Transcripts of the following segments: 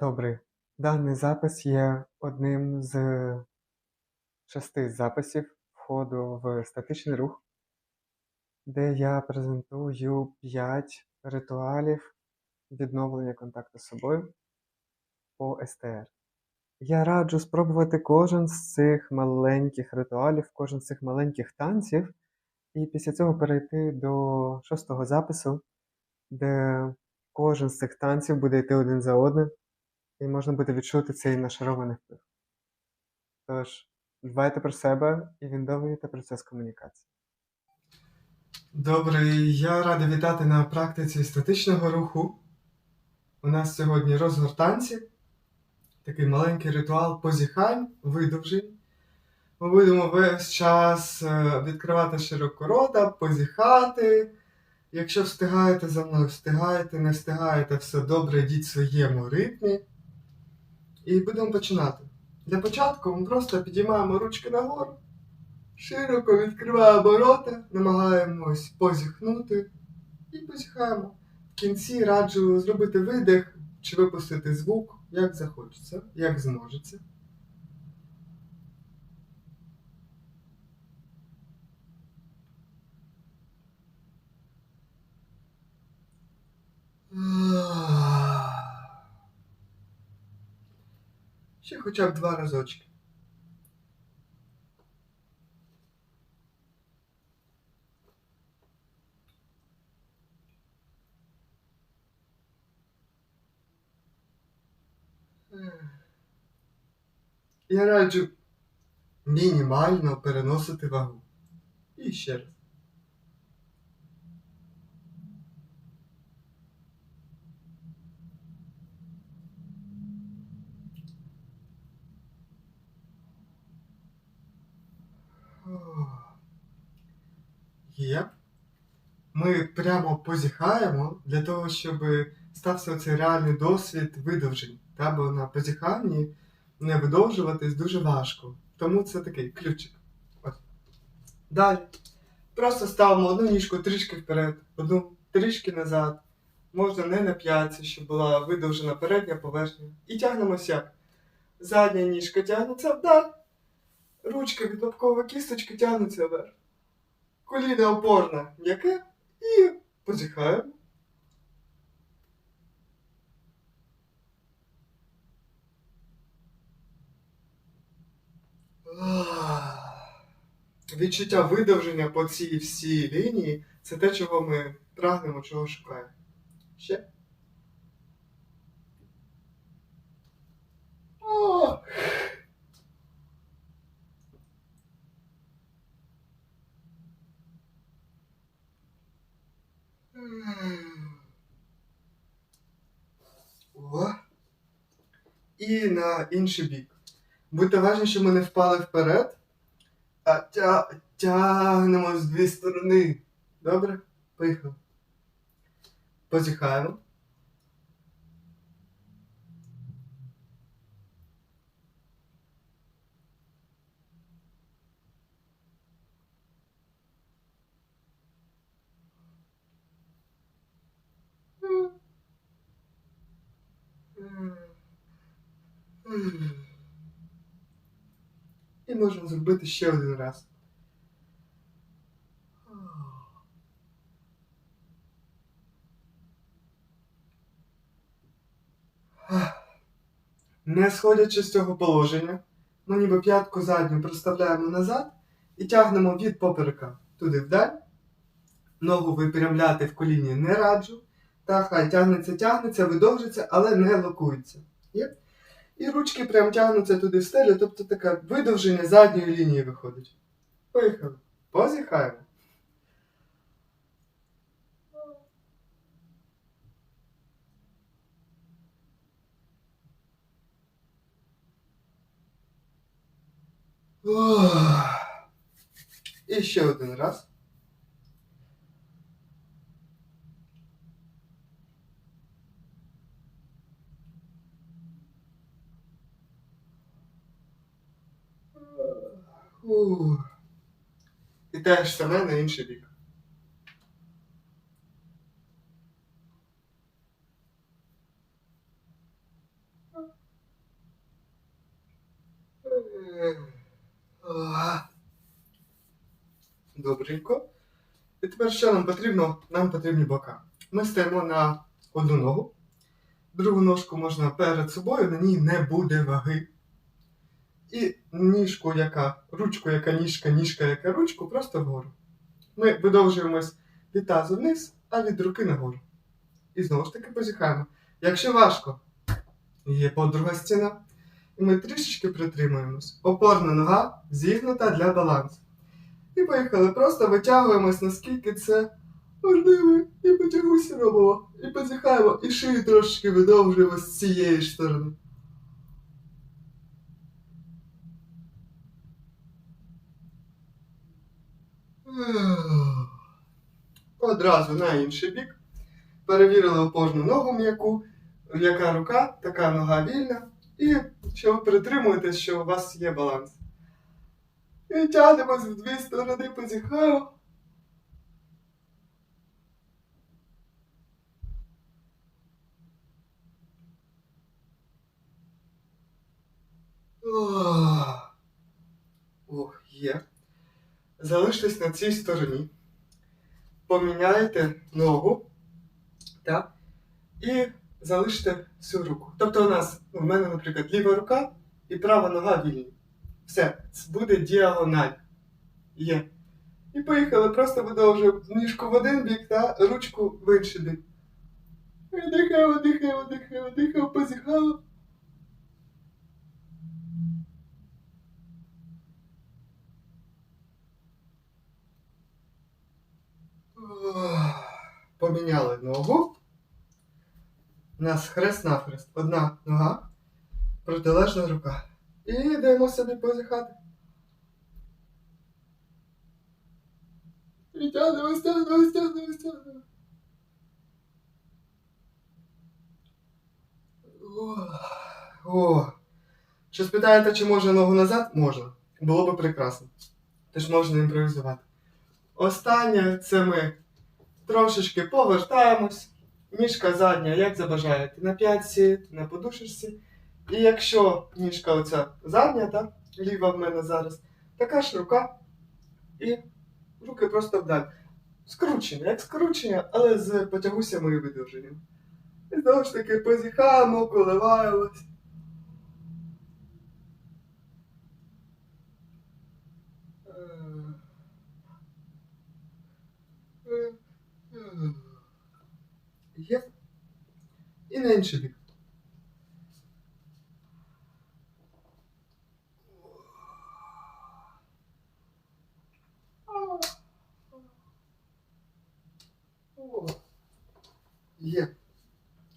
Добрий. Даний запис є одним з шести записів входу в статичний рух, де я презентую 5 ритуалів відновлення контакту з собою по СТР. Я раджу спробувати кожен з цих маленьких ритуалів, кожен з цих маленьких танців, і після цього перейти до шостого запису, де кожен з цих танців буде йти один за одним, і можна буде відчути цей нашарований вплив. Тож, дбайте про себе і відновлюйте процес комунікації. Добрий, я радий вітати на практиці статичного руху. У нас сьогодні розгортанці, такий маленький ритуал позіхань, видовжень. Ми будемо весь час е, відкривати широко рота, позіхати. Якщо встигаєте за мною, встигаєте, не встигаєте, все добре, йдіть в своєму ритмі. І будемо починати. Для початку ми просто підіймаємо ручки нагору, широко відкриваємо рота, намагаємось позіхнути і позіхаємо. В кінці раджу зробити видих чи випустити звук, як захочеться, як зможеться. Ще хоча б два разочки. Я раджу мінімально переносити вагу. І ще раз. Є. Ми прямо позіхаємо для того, щоб стався цей реальний досвід видовжень. Та? Бо на позіханні не видовжуватись дуже важко. Тому це такий ключик. От. Далі. Просто ставимо одну ніжку трішки вперед, одну трішки назад. Можна не на п'ятці, щоб була видовжена передня поверхня. І тягнемося. Задня ніжка тягнеться вдаль. Ручка від лобкової кісточки тягнеться вверх. Коліна опорне м'яке і позіхаємо. Відчуття видовження по цій всій лінії це те, чого ми прагнемо, чого шукаємо. Ще. О. І на інший бік. Будьте уважні, щоб ми не впали вперед, а тя... тягнемо з дві сторони. Добре? Поїхали. Позіхаємо. І можемо зробити ще один раз. Не сходячи з цього положення, ми ніби п'ятку задню проставляємо назад і тягнемо від поперека туди вдаль. Ногу випрямляти в коліні не раджу. Та хай тягнеться, тягнеться, видовжиться, але не локується. Є? І ручки прям тягнуться туди в стелю, тобто таке видовження задньої лінії виходить. Поїхали. Позіхаємо. І ще один раз. те ж саме на інший бік. Добренько. І тепер що нам потрібно? Нам потрібні бока. Ми стоїмо на одну ногу. Другу ножку можна перед собою, на ній не буде ваги. І ніжку, яка ручку, яка ніжка, ніжка, яка ручку, просто вгору. Ми видовжуємось від тазу вниз, а від руки нагору. І знову ж таки позіхаємо. Якщо важко, є подруга стіна. І ми трішечки притримуємось. Опорна нога зігнута для балансу. І поїхали. Просто витягуємось, наскільки це можливо. І потягуся робимо. І позіхаємо, і шию трошечки видовжуємо з цієї сторони. Одразу на інший бік. Перевірили опорну ногу м'яку, яка рука, така нога вільна. І що ви притримуєтесь, що у вас є баланс. І тягнемось в дві сторони, позіхаємо. Залиштесь на цій стороні. Поміняйте ногу. Так? І залиште всю руку. Тобто у нас, у мене, наприклад, ліва рука і права нога вільні. Все, це буде діагональ. Є. І поїхали, просто видовжуємо ніжку в один бік та ручку в інший бік. І Дихаємо, дихаємо, дихаємо, дихаємо, позіхаємо. Поміняли ногу. У нас хрест-навхрест. Одна нога, протилежна рука. І йдемо собі позіхати. І тягнемо, стягнемо, стягнемо, стягнемо. О. Що спитаєте, чи можна ногу назад? Можна. Було би прекрасно. Теж можна імпровізувати. Останнє це ми трошечки повертаємось. Ніжка задня, як забажаєте, на п'ятці, на подушечці. І якщо ніжка оця задня, так, ліва в мене зараз, така ж рука. І руки просто вдаль. Скручення, як скручення, але з потягусями і видовженням. І знову ж таки позіхаємо, коливаємось. Є. І на інший бік. Є.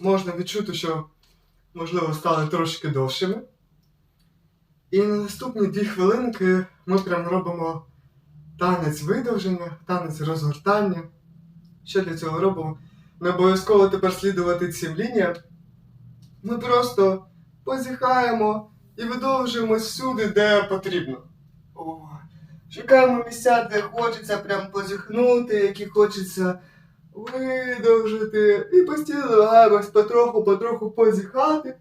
Можна відчути, що, можливо, стали трошки довшими. І на наступні дві хвилинки ми прям робимо танець видовження, танець розгортання. Що для цього робимо? Не обов'язково тепер слідувати цим лініям. Ми просто позіхаємо і видовжуємось всюди, де потрібно. О, шукаємо місця, де хочеться прям позіхнути, які хочеться видовжити. І постійно намагаємось потроху-потроху позіхати.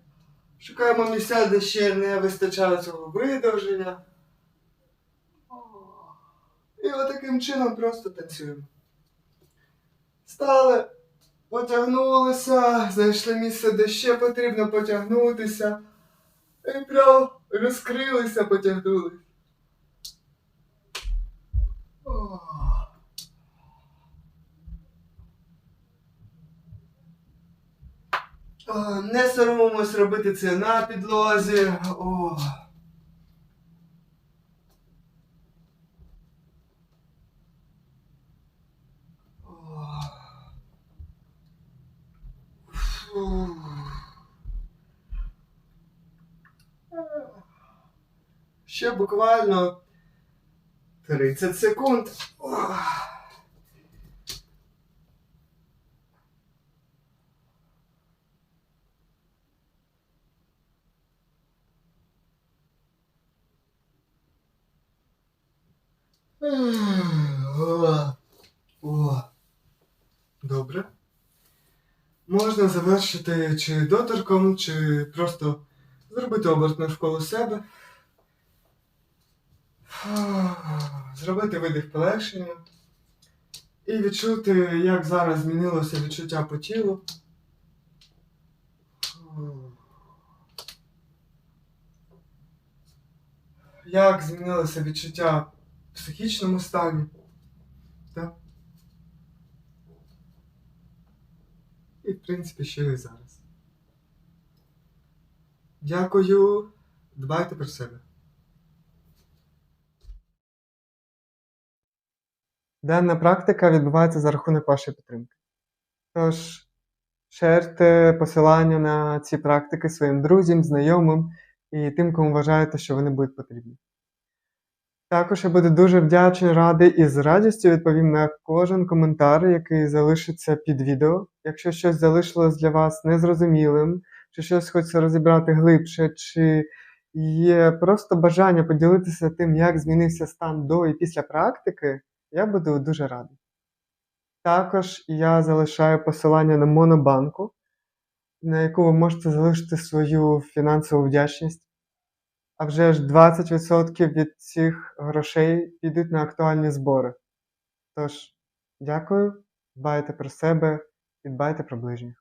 Шукаємо місця, де ще не вистачає цього видовження. І отаким чином просто танцюємо. Стали, потягнулися, знайшли місце, де ще потрібно потягнутися. І прям розкрилися. О, Не соромимось робити це на підлозі. О. Ще буквально 30 секунд. Ох. О, о. Добре. Можна завершити чи доторком, чи просто зробити оберт навколо себе. Зробити видих полегшення. І відчути, як зараз змінилося відчуття по тілу. Як змінилося відчуття в психічному стані. Так? І, в принципі, що і зараз. Дякую. Дбайте про себе. Дана практика відбувається за рахунок вашої підтримки. Тож, шерте посилання на ці практики своїм друзям, знайомим і тим, кому вважаєте, що вони будуть потрібні. Також я буду дуже вдячний, радий і з радістю відповім на кожен коментар, який залишиться під відео. Якщо щось залишилось для вас незрозумілим, чи щось хочеться розібрати глибше, чи є просто бажання поділитися тим, як змінився стан до і після практики, я буду дуже радий. Також я залишаю посилання на Монобанку, на яку ви можете залишити свою фінансову вдячність. А вже ж 20% від цих грошей підуть на актуальні збори. Тож, дякую, дбайте про себе і дбайте про ближніх.